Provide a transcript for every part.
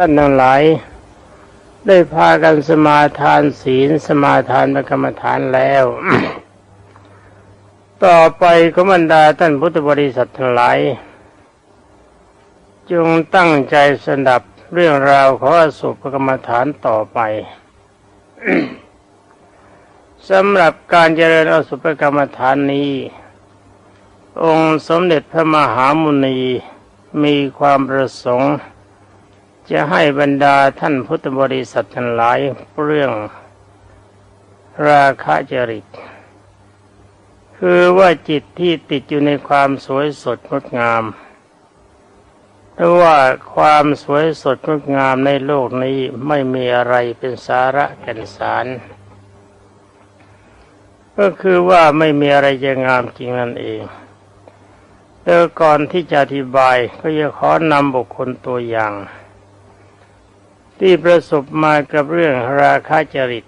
ท่านทั้งหลาย ได้พากันสมาทานศีลสมาทานพระกรรมฐานแล้ว ต่อไปก็บรรดาท่านพุทธบริษัททั้งหลายจงตั้งใจสนับเรื่องราวของอสุภกรรมฐานต่อไปสำหรับการเจริญอสุภกรรมฐานนี้ องค์สมเด็จพระมหามุนีมีความประสงค์ จะให้บรรดาท่านพุทธบริษัททั้งหลายเรื่องราคะจริต คือว่าจิตที่ติดอยู่ในความสวยสดงดงามเพราะว่าความสวยสดงดงามในโลกนี้ไม่มีอะไรเป็นสาระแก่นสาร ก็คือว่าไม่มีอะไรจะงามจริงนั่นเองแต่ก่อนที่จะอธิบายก็จะขอนำบุคคลตัวอย่าง ที่ประสบมากับเรื่องราคะจริต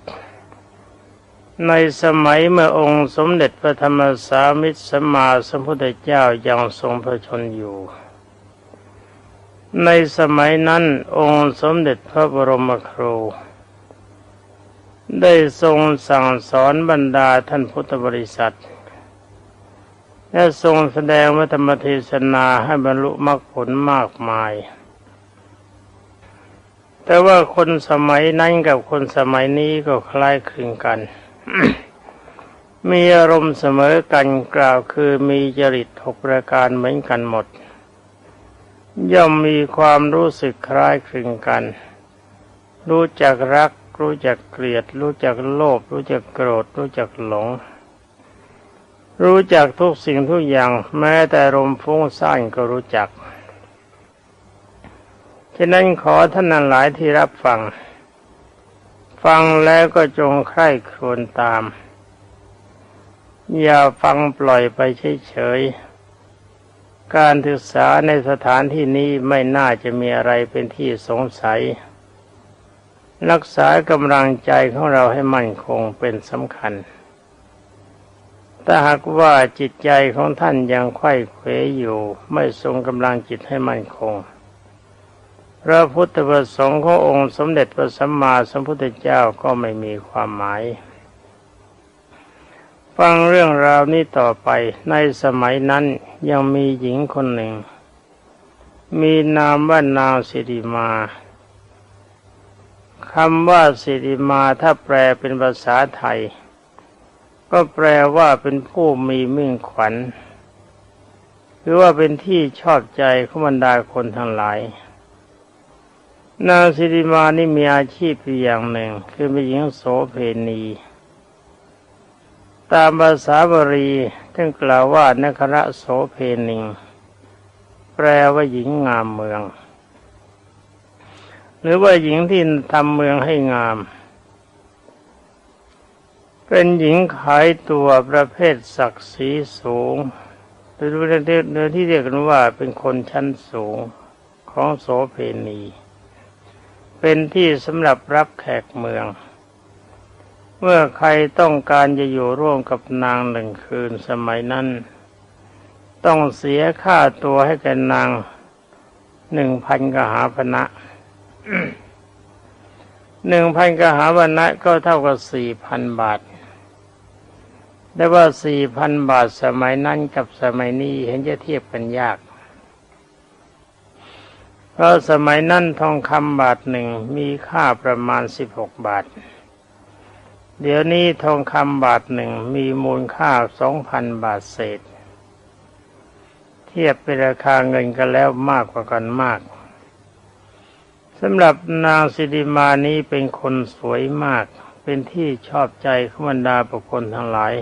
ในสมัยเมื่อองค์สมเด็จพระธรรมสามิตรสมมาสมพุทธเจ้ายังทรงพระชนอยู่ ในสมัยนั้นองค์สมเด็จพระบรมครู ได้ทรงสั่งสอนบรรดาท่านพุทธบริษัทและทรงแสดงวัธรรมเทศนาให้บรรลุมรรคผลมากมาย แต่ว่าคนสมัยนั้นกับคนสมัยนี้ก็คล้ายคลึงกัน มีอารมณ์เสมอกันกล่าวคือมีจริตหกประการเหมือนกันหมด ย่อมมีความรู้สึกคล้ายคลึงกัน รู้จักรัก รู้จักเกลียด รู้จักโลภรู้จักโกรธ รู้จักหลง รู้จักทุกสิ่งทุกอย่าง แม้แต่ลมฟุ้งซ่านก็รู้จัก ฉะนั้นขอท่านนั้นหลายที่รับฟัง ฟังแล้วก็จงใคร่ครวญตาม อย่าฟังปล่อยไปเฉยๆ การศึกษาในสถานที่นี้ไม่น่าจะมีอะไรเป็นที่สงสัย รักษากำลังใจของเราให้มั่นคงเป็นสำคัญถ้าหากว่าจิตใจของท่านยังไข้เขวอยู่ ไม่ทรงกำลังจิตให้มั่นคง พระพุทธประสงค์ขององค์สมเด็จพระสัมมาสัมพุทธเจ้าก็ไม่มีความหมาย ฟังเรื่องราวนี้ต่อไปในสมัยนั้นยังมีหญิงคนหนึ่ง มีนามว่านางสิริมาคำว่าสิริมาถ้าแปลเป็นภาษาไทย ก็แปลว่าเป็นผู้มีมิ่งขวัญ หรือว่าเป็นที่ชอบใจของบรรดาคนทั้งหลาย นางสิริมานี่มีอาชีพอย่างหนึ่ง คือเป็นหญิงโสเพณี ตามภาษาบาลีท่านกล่าวว่านครโสเพนิงแปลว่าหญิงงามเมือง หรือว่าหญิงที่ทำเมืองให้งาม เป็นหญิงขายตัวประเภทศักดิ์ศรีสูงหรือเนื้อที่เรียกกันว่าเป็นคนชั้นสูงของโสเพณี เป็นที่สำหรับรับแขกเมือง เมื่อใครต้องการจะอยู่ร่วมกับนางหนึ่งคืนสมัยนั้น ต้องเสียค่าตัวให้แกนางหนึ่งพันกหาพนะหนึ่งพันกหาพนะก็เท่ากับสี่พันบาทแต่ว่าสี่พันบาทสมัยนั้นกับสมัยนี้เห็นจะเทียบกันยาก ราะสมัยนั้นทองคำบาทหนึ่งมีค่าประมาณสิบหกบาท เดี๋ยวนี้ทองคำบาทหนึ่งมีมูลค่าสองพันบาทเศษ เทียบเป็นราคาเงินกันแล้วมากกว่ากันมากสำหรับนางสิริมานี้เป็นคนสวยมาก เป็นที่ชอบใจขบรรดาบุคคลทั้งหลาย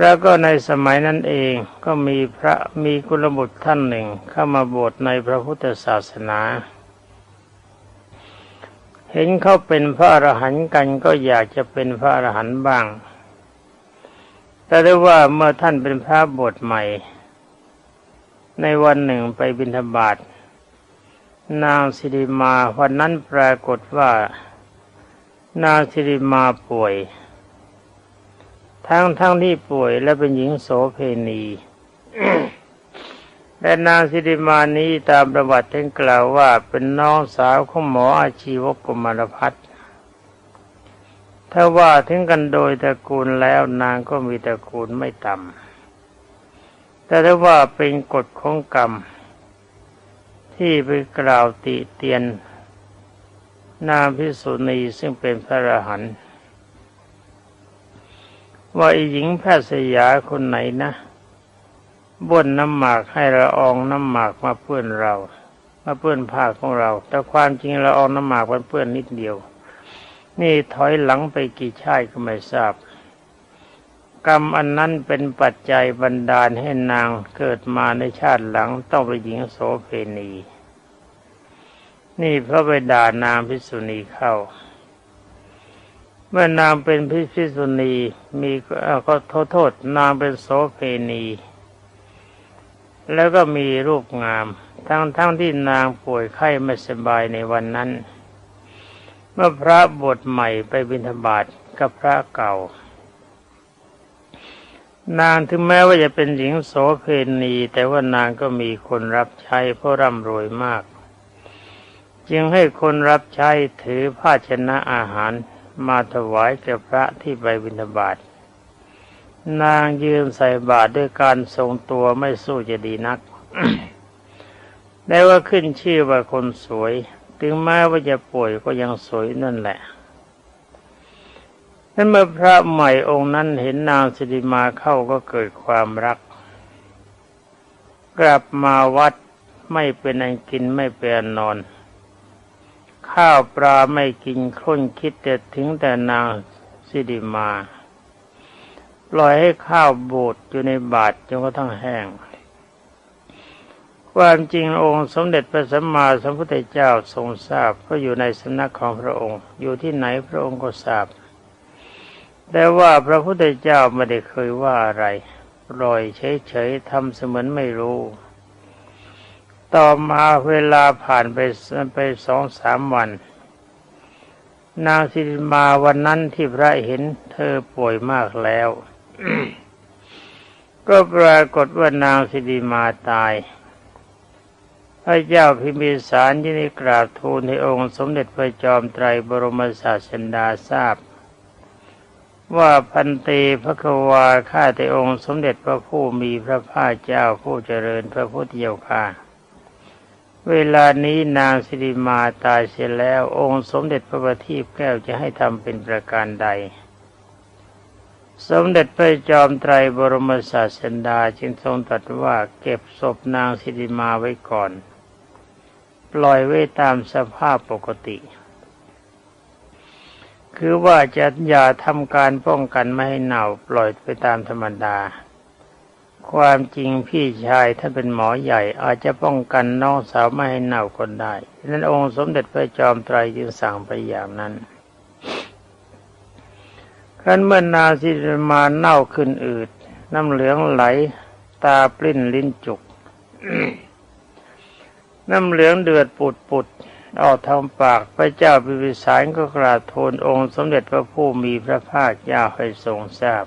แล้วก็ในสมัยนั้นเองก็มีพระมีกุลบุตรท่านหนึ่งเข้ามาบวชในพระพุทธศาสนา เห็นเขาเป็นพระอรหันต์กันก็อยากจะเป็นพระอรหันต์บ้าง แต่ได้ว่าเมื่อท่านเป็นพระบวชใหม่ ในวันหนึ่งไปบิณฑบาตนางสิริมาวันนั้นปรากฏว่านางสิริมาป่วย ทั้งทั้งที่ป่วยและเป็นหญิงโสเพณีและนางสิริมานี้ตามประวัติท่านกล่าวว่าเป็นน้องสาวของหมออาชีวกุมารพัฒน์ถ้าว่าถึงกันโดยตระกูลแล้วนางก็มีตระกูลไม่ต่ำแต่ถ้าว่าเป็นกฎของกรรม ที่ไปกล่าวติเตียนนางพิสุณีซึ่งเป็นพระอรหันต์ ว่าไอ้หญิงแพทย์สยาคนไหนนะบ่นน้ำหมากให้ละอองน้ำหมากมาเปื้อนเรา มาเปื้อนผ้าของเรา แต่ความจริงละอองน้ำหมากมันเปื้อนนิดเดียว นี่ถอยหลังไปกี่ชาติก็ไม่ทราบ กรรมอันนั้นเป็นปัจจัยบันดาลให้นางเกิดมาในชาติหลังต้องเป็นหญิงโสเพณี นี่พระไปด่านางพิสุณีเข้า เมื่อนางเป็นพิพิสุณีมีเอ่อก็โทษโทษ นางเป็นโสเพณี แล้วก็มีรูปงาม ทั้งทั้งที่นางป่วยไข้ไม่สบายในวันนั้น เมื่อพระบทใหม่ไปบิณฑบาตกับพระเก่า นางถึงแม้ว่าจะเป็นหญิงโสเพณี แต่ว่านางก็มีคนรับใช้เพราะร่ำรวยมาก จึงให้คนรับใช้ถือภาชนะอาหาร มาถวายแก่พระที่ไปบิณฑบาตนางยืนใส่บาตรด้วยการทรงตัวไม่สู้จะดีนัก ได้ว่าขึ้นชื่อว่าคนสวย ถึงแม้ว่าจะป่วยก็ยังสวยนั่นแหละนั้นเมื่อพระใหม่องค์นั้นเห็นนางสิริมาเข้าก็เกิดความรัก กลับมาวัดไม่เป็นอันกินไม่เป็นอันนอน ข้าวปลาไม่กินคล้นคิดแต่ถึงแต่นางสิริมา ปล่อยให้ข้าวบูดอยู่ในบาตรจนกระทั่งแห้ง ความจริงองค์สมเด็จพระสัมมาสัมพุทธเจ้าทรงทราบเพราะอยู่ในสำนักของพระองค์ อยู่ที่ไหนพระองค์ก็ทราบ แต่ว่าพระพุทธเจ้าไม่ได้เคยว่าอะไรปล่อยเฉยๆทำเสมือนไม่รู้ ต่อมาเวลาผ่านไปไปสองสามวัน นางสิริมาวันนั้นที่พระเห็นเธอป่วยมากแล้ว ก็ปรากฏว่านางสิริมาตาย พระเจ้าพิมพิสารยินกราบทูลให้องค์สมเด็จพระจอมไตรบรมศาสดาทราบว่าพันตีพระควาข้าแต่องค์สมเด็จพระผู้มีพระภาคเจ้าผู้เจริญพระพุทธเจ้าค่ะ เวลานี้นางสิริมาตายเสียแล้ว องค์สมเด็จพระบัณฑิตแก้วจะให้ทำเป็นประการใด สมเด็จพระจอมไตรบรมศาสดาจึงทรงตรัสว่าเก็บศพนางสิริมาไว้ก่อน ปล่อยไว้ตามสภาพปกติ คือว่าจะอย่าทำการป้องกันไม่ให้เน่าปล่อยไปตามธรรมดา ความจริงพี่ชายท่านเป็นหมอใหญ่อาจจะป้องกันน้องสาวไม่ให้เน่าคนได้ดังนั้นองค์สมเด็จพระจอมไตรจึงสั่งไปอย่างนั้นครั้นเมื่อนาสิมาเน่าขึ้นอืด น้ำเหลืองไหล ตาปลิ้นลิ้นจุก น้ำเหลืองเดือดปุดปุดออกทางปากพระเจ้าพิพิสารก็กราบทูลองค์สมเด็จพระผู้มีพระภาคเจ้าให้ทรงทราบ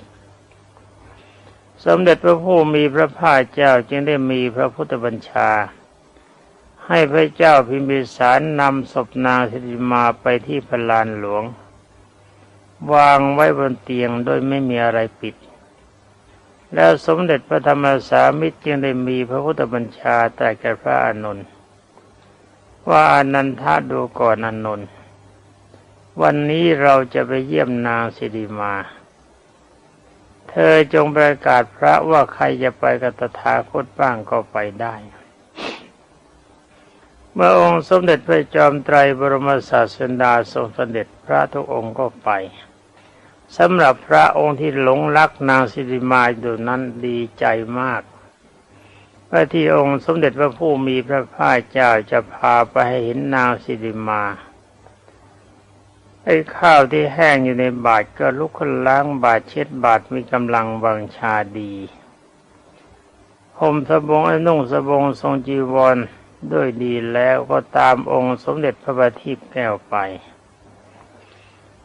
สมเด็จพระผู้มีพระภาคเจ้าจึงได้มีพระพุทธบัญชา ให้พระเจ้าพิมพิสารนำศพนางสิริมาไปที่พลานหลวง วางไว้บนเตียงโดยไม่มีอะไรปิด แล้วสมเด็จพระธรรมสามิตรจึงได้มีพระพุทธบัญชาตรัสแก่พระอานนท์ว่าอานันทาดูก่อนอานนท์วันนี้เราจะไปเยี่ยมนางสิริมา เธอจงประกาศพระว่าใครจะไปกับตถาคตบ้างก็ไปได้ เมื่อองค์สมเด็จพระจอมไตรบรมศาสดาทรงเสด็จพระทุกองค์ก็ไปสำหรับพระองค์ที่หลงรักนางสิริมาอยู่นั้นดีใจมากว่าที่องค์สมเด็จพระผู้มีพระภาคเจ้าจะพาไปให้เห็นนางสิริมา ไอ้ข้าวที่แห้งอยู่ในบาทก็ลุกขึ้นล้างบาทเช็ดบาทมีกำลังวังชาดีห่มสบงไอ้นุ่งสบงทรงจีวรด้วยดีแล้วก็ตามองค์สมเด็จพระบัณฑิตแก้วไป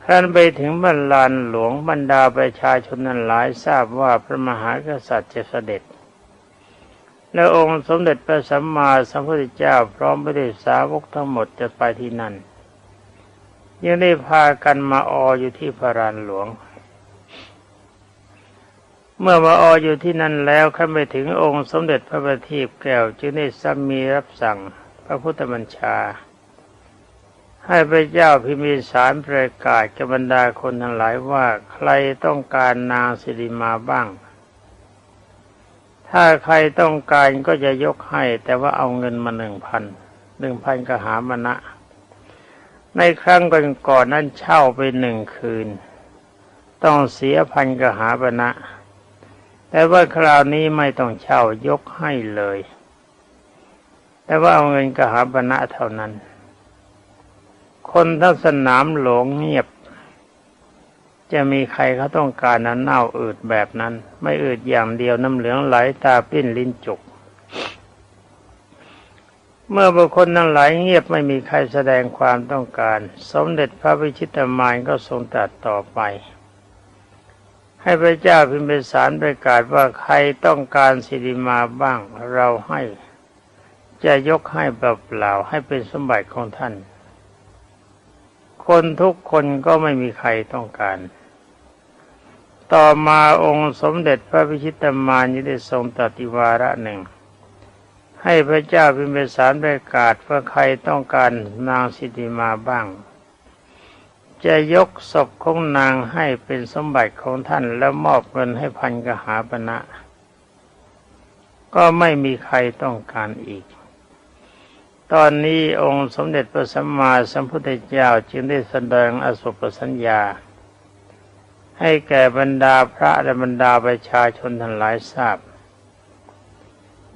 ครั้นไปถึงบรรลานหลวงบรรดาประชาชนนั้นหลายทราบว่าพระมหากษัตริย์จะเสด็จ แล้วองค์สมเด็จพระสัมมาสัมพุทธเจ้าพร้อมพระเดชสาวกทั้งหมดจะไปที่นั่น ยังได้พากันมาอออยู่ที่พระรานหลวง เมื่อมาอออยู่ที่นั่นแล้วขั้นไปถึงองค์สมเด็จพระบัณฑิตแก้วจึงได้สามีรับสั่งพระพุทธบัญชา ให้พระเจ้าพิมพิสารประกาศกับบรรดาคนทั้งหลายว่าใครต้องการนางสิริมาบ้าง ถ้าใครต้องการก็จะยกให้ แต่ว่าเอาเงินมาหนึ่งพันหนึ่งพันก็หามณะ ในครั้งก่อนๆนั้นเช่าไปหนึ่งคืน ต้องเสียพันกหาปณะแต่ว่าคราวนี้ไม่ต้องเช่ายกให้เลย แต่ว่าเอาเงินกหาปณะเท่านั้น คนทั้งสนามหลวงเงียบ จะมีใครเขาต้องการนั้นเน่าอืดแบบนั้น ไม่อืดอย่างเดียวน้ำเหลืองไหลตาปลิ้นลิ้นจุก เมื่อบุคคลทั้งหลายเงียบไม่มีใครแสดงความต้องการ สมเด็จพระวิชิตามานก็ทรงตรัสต่อไป ให้พระเจ้าพิมพิสารประกาศว่าใครต้องการสิริมาบ้างเราให้ จะยกให้เปล่าๆให้เป็นสมบัติของท่าน คนทุกคนก็ไม่มีใครต้องการ ต่อมาองค์สมเด็จพระพิชิตามานยังได้ทรงตรัสอีวาระหนึ่ง ให้พระเจ้าพิมพิสารประกาศว่าใครต้องการนางสิทธิมาบ้าง จะยกศพของนางให้เป็นสมบัติของท่านแล้วมอบเงินให้พันกหาปณะก็ไม่มีใครต้องการอีก ตอนนี้องค์สมเด็จพระสัมมาสัมพุทธเจ้าจึงได้แสดงอสุปสัญญา ให้แก่บรรดาพระและบรรดาประชาชนทั้งหลายทราบ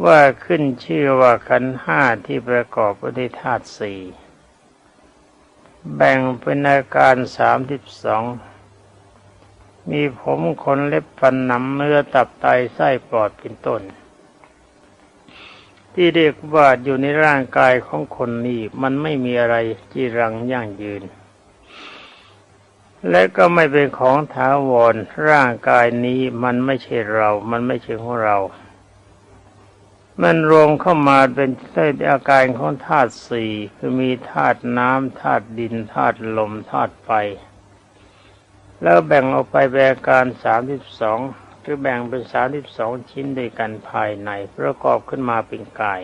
ว่าขึ้นชื่อว่าขันห้าที่ประกอบด้วยธาตุสี่แบ่งเป็นอาการสามสิบสองมีผมขนเล็บฟันหนังเนื้อตับไตไส้ปอดเป็นต้น ที่เรียกว่าอยู่ในร่างกายของคนนี้มันไม่มีอะไรจีรังยั่งยืน และก็ไม่เป็นของถาวรร่างกายนี้มันไม่ใช่เรา มันไม่ใช่ของเรา มันรวมเข้ามาเป็นได้อาการของธาตุสี่คือมีธาตุน้ำธาตุดินธาตุลมธาตุไฟแล้วแบ่งออกไปแบ่งการสามสิบสองคือแบ่งเป็นสามสิบสองชิ้นด้วยกันภายในประกอบขึ้นมาเป็นกาย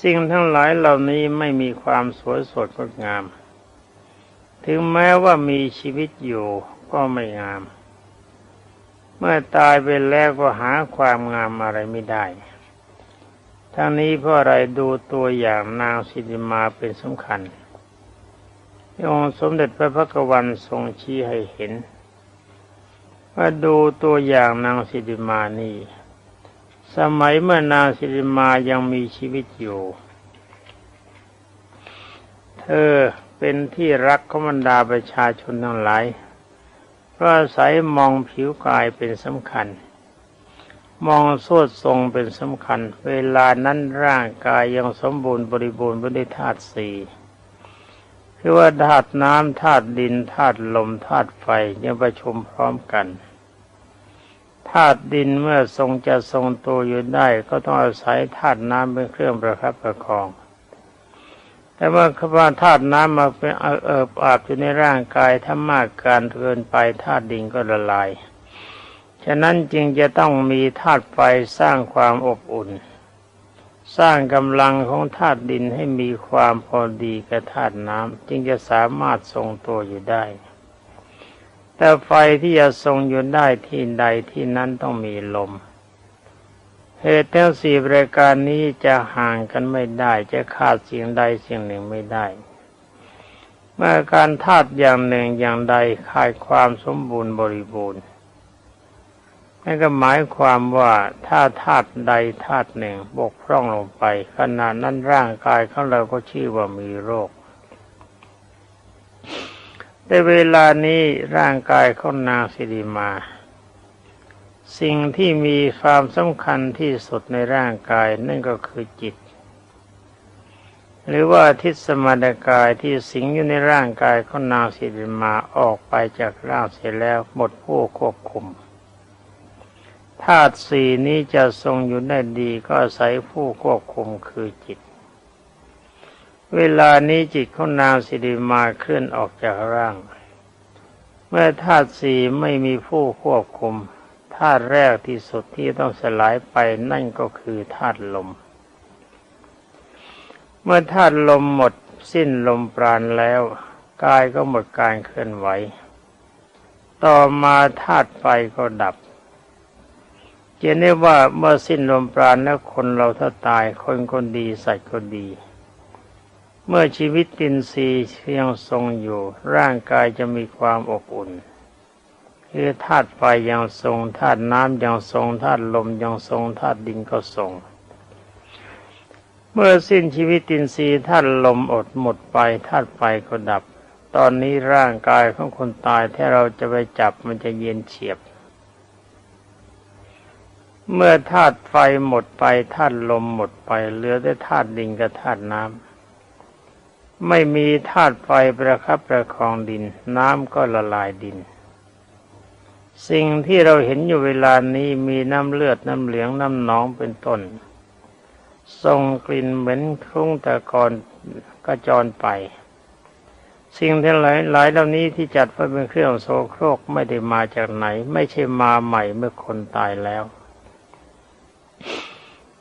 สิ่งทั้งหลายเหล่านี้ไม่มีความสวยสดงดงาม ถึงแม้ว่ามีชีวิตอยู่ก็ไม่งาม มื่อตายไปแล้วก็หาความงามอะไรไม่ได้ ทั้งนี้เพราะอะไรดูตัวอย่างนางสิริมาเป็นสำคัญองค์สมเด็จพระพักวันทรงชี้ให้เห็น ว่าดูตัวอย่างนางสิริมานี่ สมัยเมื่อนางสิริมายังมีชีวิตอยู่ เธอเป็นที่รักของบรรดาประชาชนทั้งหลาย เพราะอาศัยมองผิวกายเป็นสำคัญ มองโสดทรงเป็นสำคัญ เวลานั้นร่างกายยังสมบูรณ์บริบูรณ์ไปด้วยธาตุสี่คือว่าธาตุน้ำธาตุดินธาตุลมธาตุไฟยังประชุมพร้อมกันธาตุดินเมื่อทรงจะทรงตัวอยู่ได้ ก็ต้องอาศัยธาตุน้ำเป็นเครื่องประคับประคอง แต่เมื่อคำว่าธาตุน้ำมาเป็นเอิบอาบอยู่ในร่างกายถ้ามากการเกินไปธาตุดินก็ละลาย ฉะนั้นจึงจะต้องมีธาตุไฟสร้างความอบอุ่น สร้างกำลังของธาตุดินให้มีความพอดีกับธาตุน้ำจึงจะสามารถทรงตัวอยู่ได้ แต่ไฟที่จะทรงอยู่ได้ที่ใดที่นั้นต้องมีลม เหตุทั้งสี่รายการนี้จะห่างกันไม่ได้ จะขาดสิ่งใดสิ่งหนึ่งไม่ได้ เมื่อการธาตุอย่างหนึ่งอย่างใดขาดความสมบูรณ์บริบูรณ์นั่นก็หมายความว่าถ้าธาตุใดธาตุหนึ่งบกพร่องลงไป ขณะนั้นร่างกายของเราก็ชื่อว่ามีโรค แต่เวลานี้ร่างกายของนางสิริมา สิ่งที่มีความสำคัญที่สุดในร่างกายนั่นก็คือจิต หรือว่าทิศสมานกายที่สิงอยู่ในร่างกายของนางสิริมาออกไปจากร่างเสียแล้วหมดผู้ควบคุมธาตุสี่นี้จะทรงอยู่ได้ดีก็อาศัยผู้ควบคุมคือจิต เวลานี้จิตของนางสิริมาเคลื่อนออกจากร่าง เมื่อธาตุสี่ไม่มีผู้ควบคุม ธาตุแรกที่สุดที่ต้องสลายไปนั่นก็คือธาตุลม เมื่อธาตุลมหมดสิ้นลมปราณแล้วกายก็หมดการเคลื่อนไหว ต่อมาธาตุไฟก็ดับเจนได้ว่าเมื่อสิ้นลมปราณแล้วคนเราถ้าตายคนคนดีสัตว์ก็ดี เมื่อชีวิตตินทรีย์ยังทรงอยู่ร่างกายจะมีความอบอุ่น คือธาตุไฟยังทรงธาตุน้ำยังทรงธาตุลมยังทรงธาตุดินก็ทรง เมื่อสิ้นชีวิตตินทรีย์ธาตุลมอดหมดไปธาตุไฟก็ดับ ตอนนี้ร่างกายของคนตายถ้าเราจะไปจับมันจะเย็นเฉียบ เมื่อธาตุไฟหมดไปธาตุลมหมดไปเหลือแต่ธาตุดินกับธาตุน้ำไม่มีธาตุไฟประคับประคองดิน น้ำก็ละลายดิน สิ่งที่เราเห็นอยู่เวลานี้มีน้ำเลือดน้ำเหลืองน้ำหนองเป็นต้นส่งกลิ่นเหม็นคลุ้งแต่ก่อนก็จรไป สิ่งทั้งหลายหลายเหล่านี้ที่จัดไว้เป็นเครื่องโสโครกไม่ได้มาจากไหน ไม่ใช่มาใหม่เมื่อคนตายแล้ว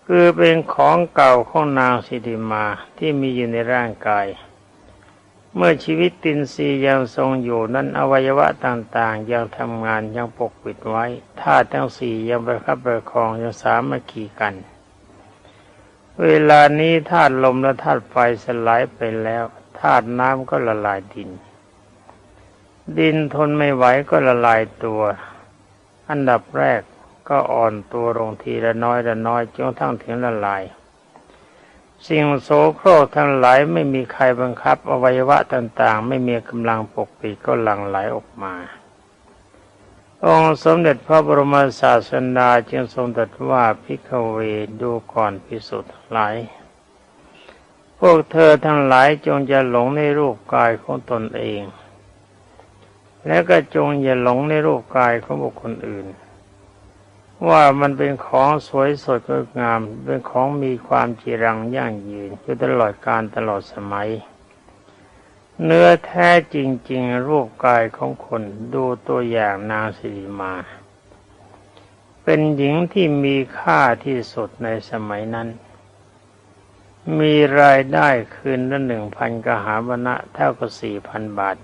คือเป็นของเก่าของนางสิริมาที่มีอยู่ในร่างกาย เมื่อชีวิตตินซียังทรงอยู่นั้นอวัยวะต่างๆ ยังทำงานยังปกปิดไว้ธาตุทั้งสี่ยังประคับประคองยังสามัคคีกัน เวลานี้ธาตุลมและธาตุไฟสลายไปแล้วธาตุน้ำก็ละลายดิน ดินทนไม่ไหวก็ละลายตัว อันดับแรกก็อ่อนตัวลงทีละน้อยละน้อยจนทั้งถึงละลาย สิ่งโสโครกทั้งหลายไม่มีใครบังคับ อวัยวะต่างๆ ไม่มีกำลังปกปิดก็หลั่งไหลออกมา องค์สมเด็จพระบรมศาสดาจึงทรงตรัสว่าพิกเวดูก่อนพิสุทธิ์หลาย พวกเธอทั้งหลายจงจะหลงในรูปกายของตนเอง และก็จงอย่าหลงในรูปกายของบุคคลอื่น ว่ามันเป็นของสวยสดงดงาม เป็นของมีความจีรังยั่งยืนอยู่ตลอดการตลอดสมัย เนื้อแท้จริง ๆ รูปกายของคนดูตัวอย่างนางสิริมา เป็นหญิงที่มีค่าที่สุดในสมัยนั้น มีรายได้คืนละหนึ่งพันกหาบนะเท่ากับสี่พันบาท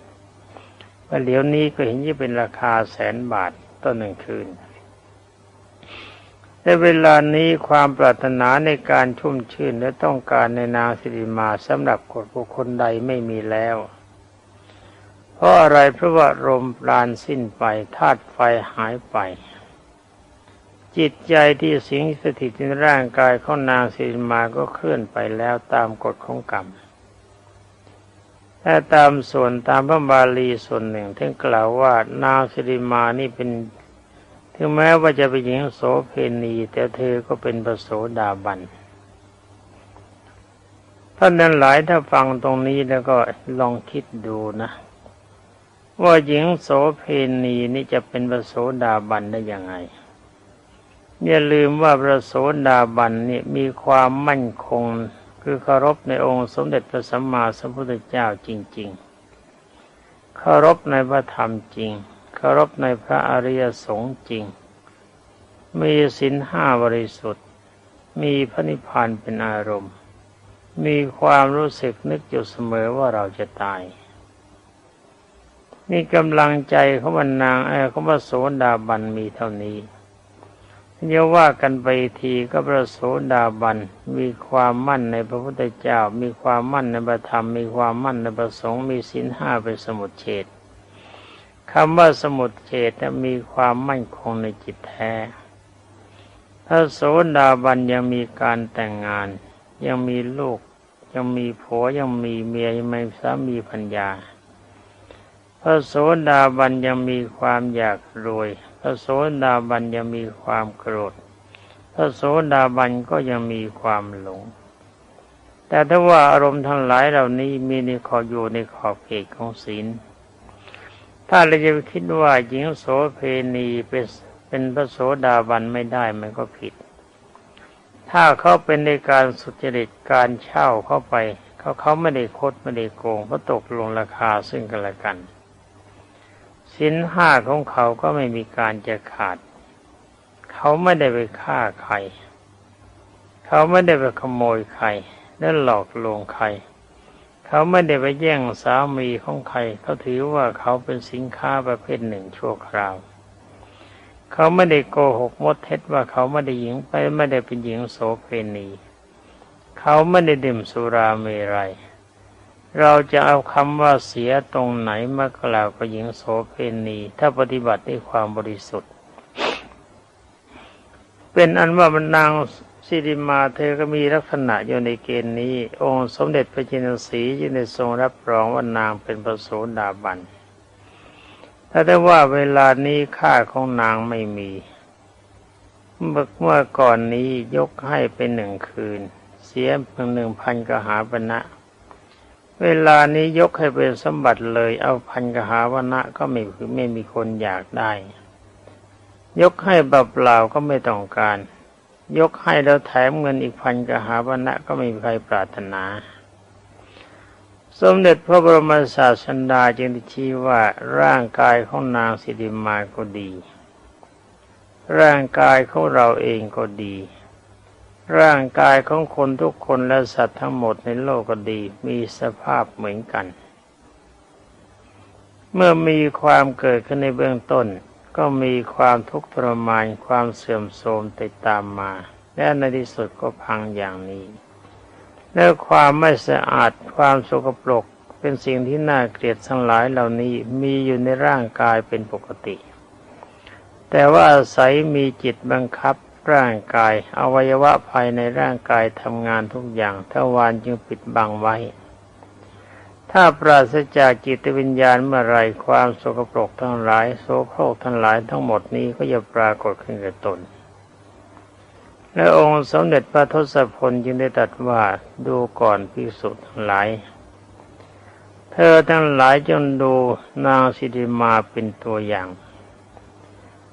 ว่าเดี๋ยวนี้ก็เห็นจะเป็นราคาแสนบาทต่อหนึ่งคืน ในเวลานี้ความปรารถนาในการชุ่มชื่นและต้องการในนางสิริมาสำหรับกฎบุคคลใดไม่มีแล้ว เพราะอะไรเพราะว่าลมปราณสิ้นไปธาตุไฟหายไป จิตใจที่สิงสถิตในร่างกายของนางสิริมาก็เคลื่อนไปแล้วตามกฎของกรรมแต่ตามส่วนตามพระบาลีส่วนหนึ่งท่านกล่าวว่านางสิริมานี่เป็น ถึงแม้ว่าจะเป็นหญิงโสเพณีแต่เธอก็เป็นประโสดาบันท่านนั้นหลายถ้าฟังตรงนี้แล้วก็ลองคิดดูนะ ว่าหญิงโสเพณีนี่จะเป็นประโสดาบันได้ยังไงอย่าลืมว่าพระโสดาบันนี่มีความมั่นคง คือเคารพในองค์สมเด็จพระสัมมาสัมพุทธเจ้าจริง ๆ เคารพในพระธรรมจริง เคารพในพระอริยสงฆ์จริง มีศีลห้าบริสุทธิ์ มีพระนิพพานเป็นอารมณ์ มีความรู้สึกนึกอยู่เสมอว่าเราจะตาย นี่กำลังใจของมันนางเออของพระโสดาบันมีเท่านี้เยาว่ากันไปทีก็พระโสดาบันมีความมั่นในพระพุทธเจ้า มีความมั่นในพระธรรม มีความมั่นในพระสงฆ์มีศีลห้าเป็นสมุดเฉด คำว่าสมุดเฉดมีความมั่นคงในจิตแท้พระโสดาบันยังมีการแต่งงาน ยังมีลูก ยังมีผัวยังมีเมียยังมีสามีพัญญา พระโสดาบันยังมีความอยากรวย พระโสดาบันยังมีความโกรธ พระโสดาบันก็ยังมีความหลง แต่ถ้าว่าอารมณ์ทั้งหลายเหล่านี้มีในขออยู่ในขอบเขตของศีล ถ้าเราจะคิดว่าหญิงโสเพณีเป็นเป็นพระโสดาบันไม่ได้มันก็ผิด ถ้าเขาเป็นในการสุจริตการเช่าเข้าไป เขาเขาไม่ได้คดไม่ได้โกงเพราะตกลงราคาซึ่งกันและกันสินห้าของเขาก็ไม่มีการจะขาด เขาไม่ได้ไปฆ่าใคร เขาไม่ได้ไปขโมยใครและหลอกลวงใคร เขาไม่ได้ไปแย่งสามีของใคร เขาถือว่าเขาเป็นสินค้าประเภทหนึ่งชั่วคราว เขาไม่ได้โกหกมดเท็จว่าเขาไม่ได้หญิงไปไม่ได้เป็นหญิงโสเพณี เขาไม่ได้ดื่มสุราเมรัยเราจะเอาคำว่าเสียตรงไหนมากล่าวกับหญิงโสเพณี ถ้าปฏิบัติด้วยความบริสุทธิ์ เป็นอันว่ามันนาง สิริมาเธอก็มีลักษณะอยู่ในเกณฑ์นี้ องค์สมเด็จพระจินสีจึงได้ทรงรับรองว่านางเป็นพระโสดาบันถ้าได้ว่าเวลานี้ค่าของนางไม่มี เมื่อเมื่อก่อนนี้ยกให้เป็นหนึ่งคืน เสียเพียงหนึ่งพันกหาปณะเวลานี้ยกให้เป็นสมบัติเลย เอาพันกหาวนะก็ไม่คือไม่มีคนอยากได้ ยกให้เปล่าๆก็ไม่ต้องการ ยกให้แล้วแถมเงินอีกพันกหาวนะก็ไม่มีใครปรารถนา สมเด็จพระบรมศาสดาจึงชี้ว่าร่างกายของนางสิริมาก็ดี ร่างกายของเราเองก็ดี ร่างกายของคนทุกคนและสัตว์ทั้งหมดในโลกก็ดี มีสภาพเหมือนกัน เมื่อมีความเกิดขึ้นในเบื้องต้น ก็มีความทุกข์ทรมานความเสื่อมโทรมติดตามมา และในที่สุดก็พังอย่างนี้และความไม่สะอาดความสกปรกเป็นสิ่งที่น่าเกลียดทั้งหลายเหล่านี้มีอยู่ในร่างกายเป็นปกติ แต่ว่าอาศัยมีจิตบังคับร่างกาย อวัยวะภายในร่างกายทำงานทุกอย่างทวารจึงปิดบังไว้ ถ้าปราศจากจิตวิญญาณเมื่อไรความโสกปรกทั้งหลายโสโครกทั้งหลายทั้งหมดนี้ก็จะปรากฏขึ้นกับตน และองค์สมเด็จพระทศพลจึงได้ตรัสว่าดูก่อนพิสุทั้งหลาย เธอทั้งหลายจงดูนางสิริมาเป็นตัวอย่าง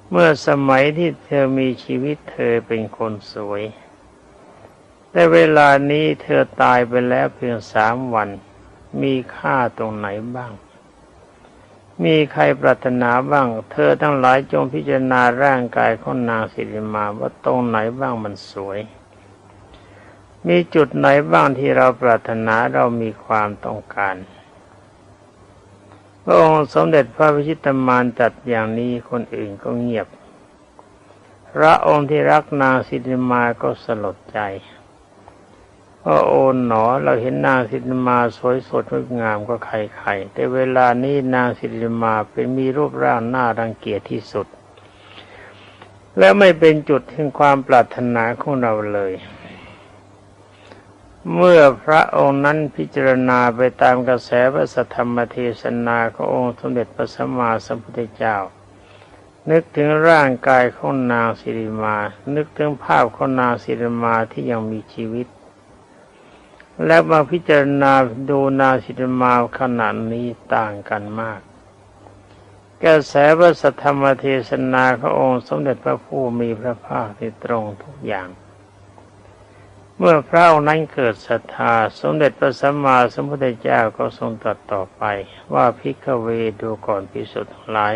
เมื่อสมัยที่เธอมีชีวิตเธอเป็นคนสวย แต่เวลานี้เธอตายไปแล้วเพียงสามวัน มีค่าตรงไหนบ้าง มีใครปรารถนาบ้าง เธอทั้งหลายจงพิจารณาร่างกายของนางสิริมาว่าตรงไหนบ้างมันสวย มีจุดไหนบ้างที่เราปรารถนาเรามีความต้องการพระองค์สมเด็จพระวิชิตมารจัดอย่างนี้คนอื่นก็เงียบ พระองค์ที่รักนางสิริมาก็สลดใจ ว่าโอนหนอเราเห็นนางสิริมาสวยสดงดงามก็ใครๆแต่เวลานี้นางสิริมาเป็นมีรูปร่างหน่ารังเกียจที่สุด และไม่เป็นจุดแห่งความปรารถนาของเราเลย เมื่อพระองค์นั้นพิจารณาไปตามกระแสพระสัทธรรมเทศนาขององค์สมเด็จพระสัมมาสัมพุทธเจ้านึกถึงร่างกายของนางสิริมา นึกถึงภาพของนางสิริมาที่ยังมีชีวิต และมาพิจารณาดูนาสิริมาขนาดนี้ต่างกันมาก กระแสพระสัทธรรมเทศนาขององค์สมเด็จพระผู้มีพระภาคที่ตรงทุกอย่าง เมื่อพระองค์นั้นเกิดศรัทธาสมเด็จพระสัมมาสัมพุทธเจ้าก็ทรงตรัสต่อไปว่าพิกเวดูก่อนพิสุทธิ์ทั้งหลาย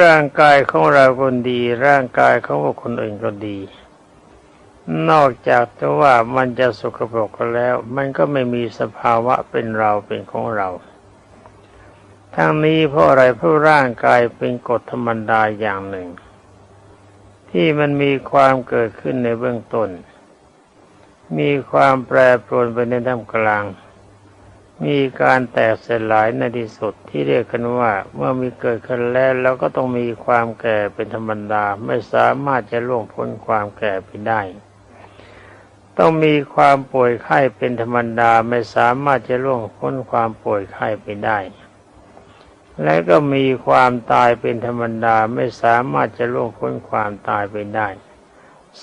ร่างกายของเราคนดี ร่างกายของคคลอื่นก็ดี นอกจากแต่ว่ามันจะสกปรกก็แล้ว มันก็ไม่มีสภาวะเป็นเราเป็นของเรา ทั้งนี้เพราะอะไรเพราะร่างกายเป็นกฎธรรมดาอย่างหนึ่ง ที่มันมีความเกิดขึ้นในเบื้องต้น มีความแปรปรวนไปในท่ามกลาง มีการแตกสลายในที่สุดที่เรียกกันว่าเมื่อมีเกิดขึ้นแล้วเราก็ต้องมีความแก่เป็นธรรมดาไม่สามารถจะล่วงพ้นความแก่ไปได้ ต้องมีความป่วยไข้เป็นธรรมดาไม่สามารถจะล่วงพ้นความป่วยไข้ไปได้ และก็มีความตายเป็นธรรมดาไม่สามารถจะล่วงพ้นความตายไปได้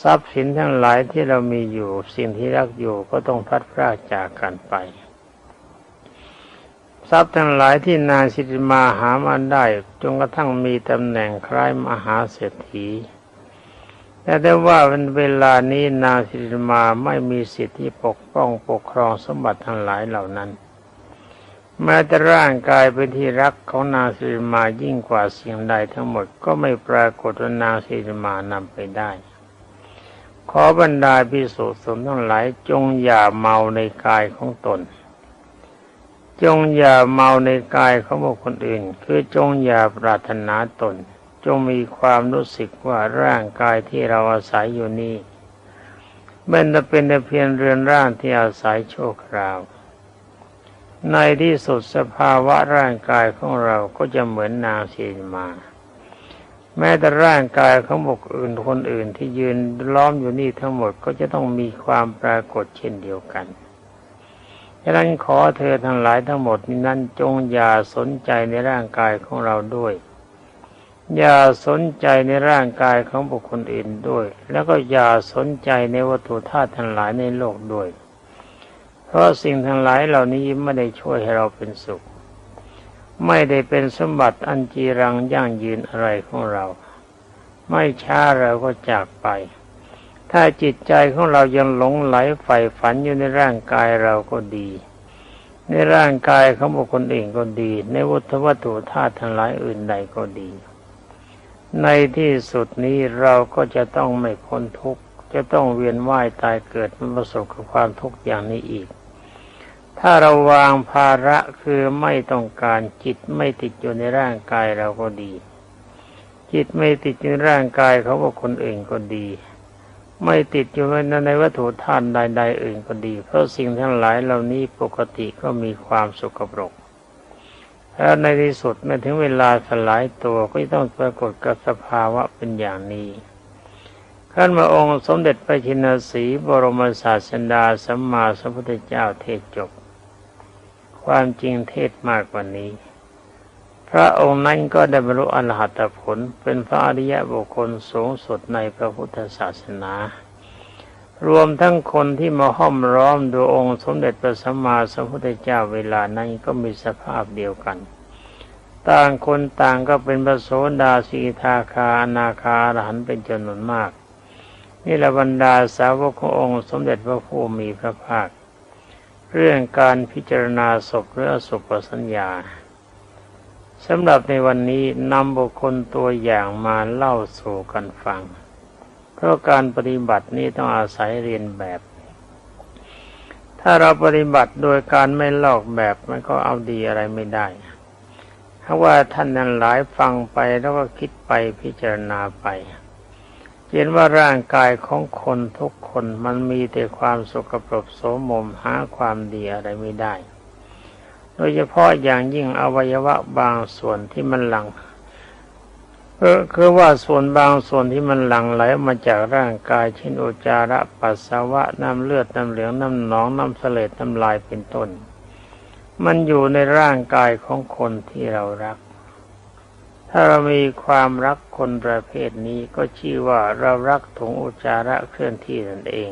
ทรัพย์สินทั้งหลายที่เรามีอยู่สิ่งที่รักอยู่ก็ต้องพัดพรากจากกันไป ทรัพย์ทั้งหลายที่นางสิริมาหามาได้จนกระทั่งมีตำแหน่งคล้ายมหาเศรษฐี แต่ได้ว่าเป็นเวลานี้นางสิริมาไม่มีสิทธิที่ปกป้องปกครองสมบัติทั้งหลายเหล่านั้นแม้แต่ร่างกายเป็นที่รักของนางสิริมายิ่งกว่าสิ่งใดทั้งหมดก็ไม่ปรากฏว่านางสิริมานำไปได้ ขอบรรดาพิสุสมทั้งหลายจงอย่าเมาในกายของตน จงอย่าเมาในกายของบุคคลอื่น คือจงอย่าปรารถนาตน จงมีความรู้สึกว่าร่างกายที่เราอาศัยอยู่นี้มันจะเป็นแต่เพียงเรือนร่างที่อาศัยชั่วคราว ในที่สุดสภาวะร่างกายของเราก็จะเหมือนนางสีมา แม้แต่ร่างกายของบุคคอื่นคนอื่นที่ยืนล้อมอยู่นี่ทั้งหมดก็จะต้องมีความปรากฏเช่นเดียวกันฉะนั้นขอเธอทั้งหลายทั้งหมดนั้นจงอย่าสนใจในร่างกายของเราด้วย อย่าสนใจในร่างกายของบุคคลอื่นด้วย แล้วก็อย่าสนใจในวัตถุธาตุทั้งหลายในโลกด้วย เพราะสิ่งทั้งหลายเหล่านี้ไม่ได้ช่วยให้เราเป็นสุข ไม่ได้เป็นสมบัติอันจีรังยั่งยืนอะไรของเรา ไม่ช้าเราก็จากไป ถ้าจิตใจของเรายังหลงไหลใฝ่ฝันอยู่ในร่างกายเราก็ดี ในร่างกายของบุคคลอื่นก็ดี ในวัตถุวัตถุธาตุทั้งหลายอื่นใดก็ดี ในที่สุดนี้เราก็จะต้องไม่พ้นทุกข์ จะต้องเวียนว่ายตายเกิดมาประสบกับความทุกข์อย่างนี้อีก ถ้าเราวางภาระคือไม่ต้องการจิตไม่ติดอยู่ในร่างกายเราก็ดี จิตไม่ติดอยู่ในร่างกายเขาบุคคลอื่นก็ดี ไม่ติดอยู่ในในวัตถุธาตุใด ๆ อื่นก็ดี เพราะสิ่งทั้งหลายเหล่านี้ปกติก็มีความสกปรก แล้วในที่สุดเมื่อถึงเวลาสลายตัวก็ต้องปรากฏกับสภาวะเป็นอย่างนี้ขั้นมาองค์สมเด็จพระชินสีบรมศาสดาสัมมาสัมพุทธเจ้าเทศจบ ความจริงเทศมากกว่านี้ พระองค์นั้นก็ได้บรรลุอรหัตผลเป็นพระอริยบุคคลสูงสุดในพระพุทธศาสนา รวมทั้งคนที่มาห้อมร้อมดูองค์สมเด็จพระสัมมาสัมพุทธเจ้าเวลานั้นก็มีสภาพเดียวกัน ต่างคนต่างก็เป็นพระโสดาสีทาคาอนาคาอรหันเป็นจำนวนมาก นี่แหละบรรดาสาวกขององค์สมเด็จพระผู้มีพระภาค เรื่องการพิจารณาศพหรืออสุปสัญญาสำหรับในวันนี้นำบุคคลตัวอย่างมาเล่าสู่กันฟัง เพราะการปฏิบัตินี้ต้องอาศัยเรียนแบบ ถ้าเราปฏิบัติโดยการไม่ลอกแบบมันก็เอาดีอะไรไม่ได้ถ้าว่าท่านนั้นหลายฟังไปแล้วก็คิดไปพิจารณาไปเห็นว่าร่างกายของคนทุกคนมันมีแต่ความสกปรกโสมมหาความดีอะไรไม่ได้ โดยเฉพาะอย่างยิ่งอวัยวะบางส่วนที่มันหลัง เออคือว่าส่วนบางส่วนที่มันหลั่งไหลมาจากร่างกายเช่นอุจาระปัสสาวะน้ำเลือดน้ำเหลืองน้ำหนองน้ำเสลดน้ำลายเป็นต้น มันอยู่ในร่างกายของคนที่เรารัก ถ้าเรามีความรักคนประเภทนี้ก็ชื่อว่าเรารักถุงอุจาระเคลื่อนที่นั่นเอง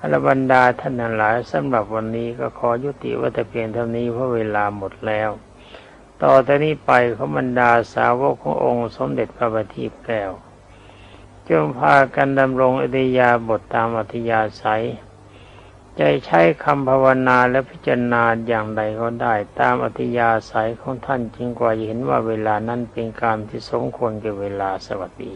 อรบรรดาท่านหลายสำหรับวันนี้ก็ขอยุติไว้แต่เพียงเท่านี้เพราะเวลาหมดแล้ว ต่อแต่นี้ไปขบรรดาสาวกขององค์สมเด็จพระบัณฑิตแก้วจงพากันดำรงอริยาบทตามอัธยาศัยใจใช้คำภาวนาและพิจารณาอย่างใดก็ได้ ตามอัธยาศัยของท่านจึงกว่าเห็นว่าเวลานั้นเป็นการที่สมควรแก่เวลาสวัสดี